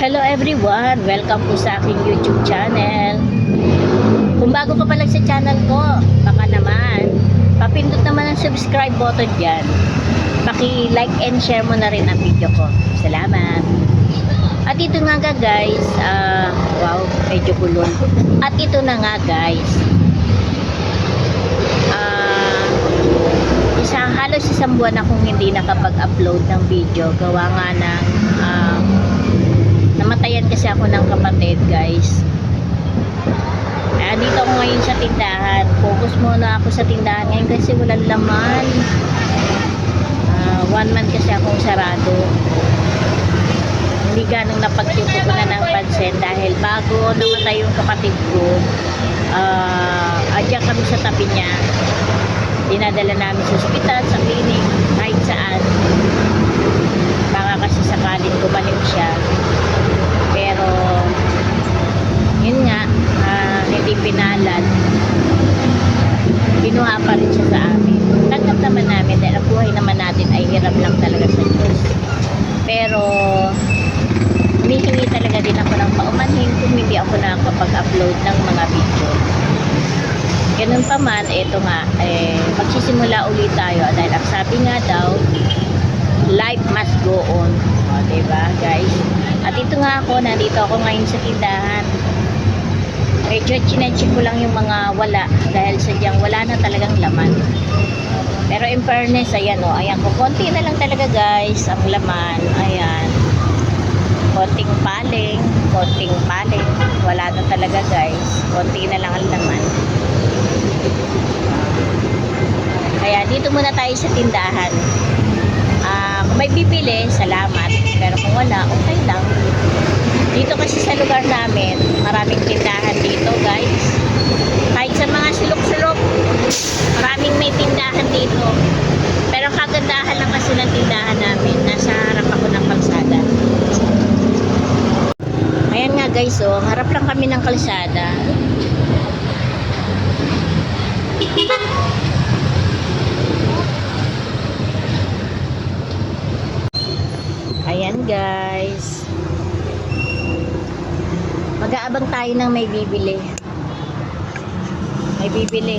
Hello everyone! Welcome po sa aking YouTube channel. Kung bago ka pa lang sa channel ko, baka naman, papindot naman ang subscribe button dyan. Paki-like and share mo na rin ang video ko. Salamat! At ito nga nga guys, ah, wow, medyo bulon. At ito na nga guys, ah, isa, halos isang buwan akong hindi nakapag-upload ng video. Gawa nga ng, namatayan ako ng kapatid guys. Kaya dito ako ngayon sa tindahan. Focus muna ako sa tindahan ngayon kasi walang laman. Ah, one month kasi akong sarado. Hindi ganong napagtutukunan ng pansin dahil bago namatay yung kapatid ko, ah, adyan kami sa tabi niya. Dinadala namin sa ospital, sa clinic, kahit saan. Baka kasi sakalin gumaling siya. Pero, yun nga, pinalad. Binuha pa rin siya sa amin. Tanggap naman namin dahil ang buhay naman natin ay hirap lang talaga sa Diyos. Pero, humihingi talaga din ako ng paumanhin kung hindi ako nakakapag-upload ng mga video. Ganun pa man, ito nga, eh, magsisimula ulit tayo dahil ang sabi nga daw, life must go on. O, diba, guys? At ito nga ako, nandito ako ngayon sa tindahan. Medyo chinecheck ko lang yung mga wala dahil sadyang wala na talagang laman. Pero in fairness, ayan o, ayan ko, konti na lang talaga guys, ang laman, ayan. Konting paling, konting paling, wala na talaga guys, konti na lang ang laman. Kaya dito muna tayo sa tindahan. Ah, kung may bibili, salamat. Pero kung wala, okay lang. Dito kasi sa lugar namin, maraming tindahan dito, guys. Kahit sa mga sulok-sulok, maraming may tindahan dito. Pero kagandahan lang kasi ng tindahan namin, nasa harap ako ng kalsada. Ayan nga guys, oh, harap lang kami ng kalsada. Ayan guys. Mag-aabang tayo ng may bibili. May bibili.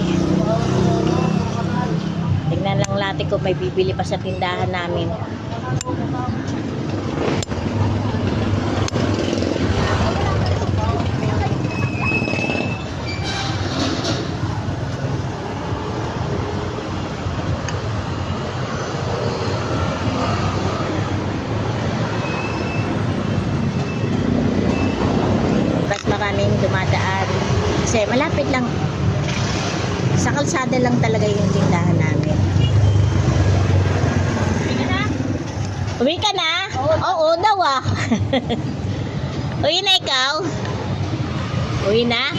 Tingnan lang natin kung may bibili pa sa tindahan namin. Maraming dumadaan. Kasi malapit lang. Sa kalsada lang talaga yung tindahan namin. Uwi ka na? Oo, daw ah. Uwi na ikaw? Uwi na?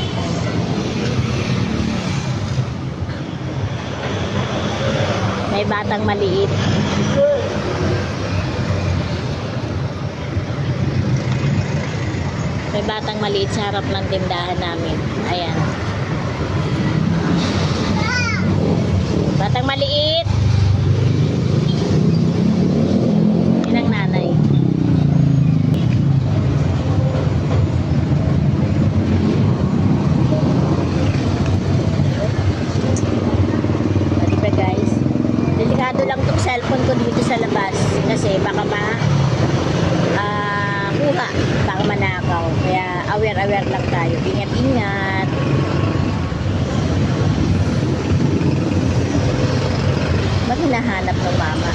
May batang maliit. May batang maliit sa harap ng tindahan namin. Ayan. Batang maliit. Yan ang nanay. O, diba guys? Delikado lang tong cellphone ko dito sa labas. Kasi baka ma ah kuha, baka manakaw. Kaya aware-aware lang tayo. Ingat-ingat. Ba't hinahanap ng mama?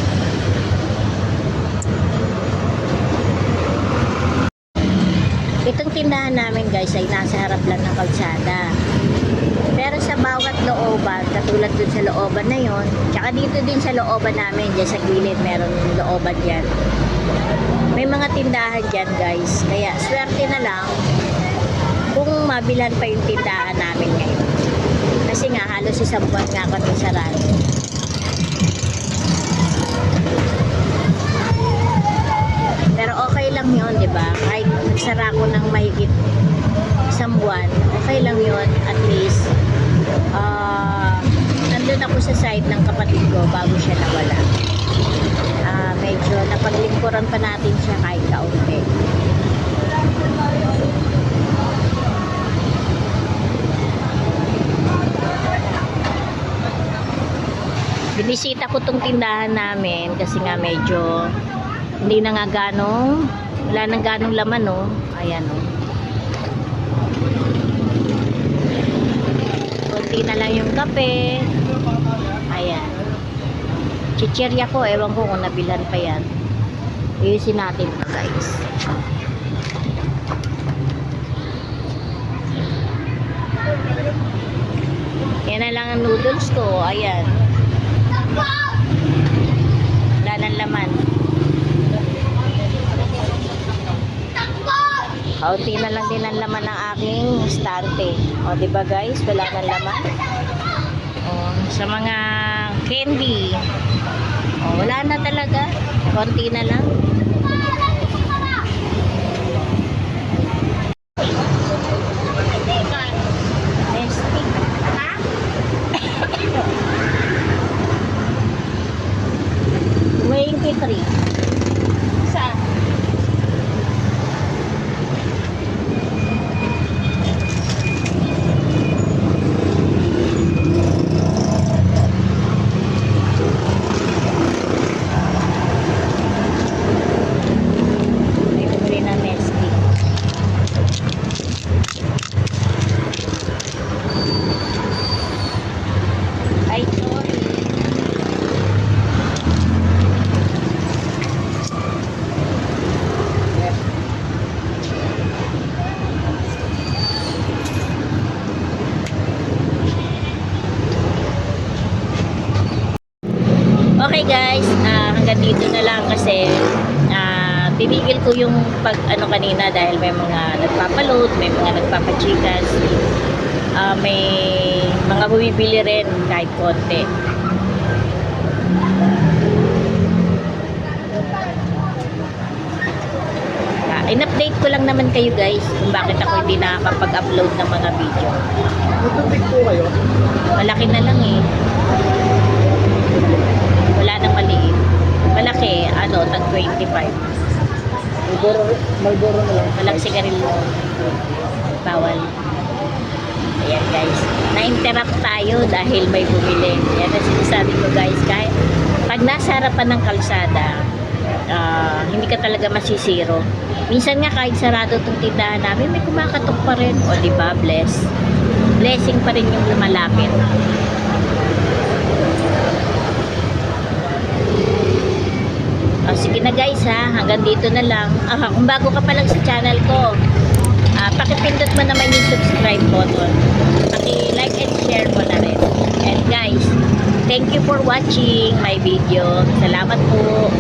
Itong tindahan namin guys ay nasa harap lang ng kalsada. Pero sa bawat looban, katulad dun sa looban na yon, tsaka dito din sa looban namin, dyan sa gilid, meron looban dyan. May mga tindahan dyan guys. Kaya swerte na lang kung mabilan pa yung tindahan namin ngayon. Kasi nga halos isang buwan nga kami sarado. Pero okay lang yun, di ba? Kahit nagsara ko ng mahigit isang buwan, okay lang yon at least uh, nandun ako sa side ng kapatid ko bago siya nawala. Uh, medyo napaglingkuran pa natin siya kahit kaunti. Binisita ko tong tindahan namin kasi nga medyo hindi na nga ganong wala nang ganong laman no. Ayan oh. Konti na lang yung kape. Ayan. Chichirya ko, ewan ko kung nabilhan pa yan. Iusin natin to guys. Yan na lang ang noodles ko. Ayan. Wala nang laman. Kaunti na lang din ang laman ng aking stante. O, ba guys? Wala nang laman. O, sa mga candy. O, wala na talaga. Konti na lang. Twenty-three. Saan? May bumili na Nestle. Ay, sorry. Okay guys, ah, hanggang dito na lang kasi ah, tinigil ko yung pag ano kanina dahil may mga nagpapaload, may mga nagpapachikas, ah, may mga bumibili rin kahit konti. Ah, in-update ko lang naman kayo guys kung bakit ako hindi nakakapag-upload ng mga video. Tutupik po kayo. Malaki na lang eh. Wala nang maliit. Malaki, ano, tag 25. Malboro, Malboro na lang. Walang sigarilyo. Bawal. Ayan guys. Na-interrupt tayo dahil may bumili. Yan ang sinasabi ko guys. Kahit pag nasa harapan ng kalsada, ah, hindi ka talaga masisiro. Minsan nga kahit sarado itong tindahan namin, may kumakatok pa rin. O di ba bless. Blessing pa rin yung lumalapit. Sige na guys ha, hanggang dito na lang. Ah, kung bago ka pa lang sa channel ko, ah, pakipindot mo naman yung subscribe button. Paki-like and share mo na rin. And guys, thank you for watching my video. Salamat po.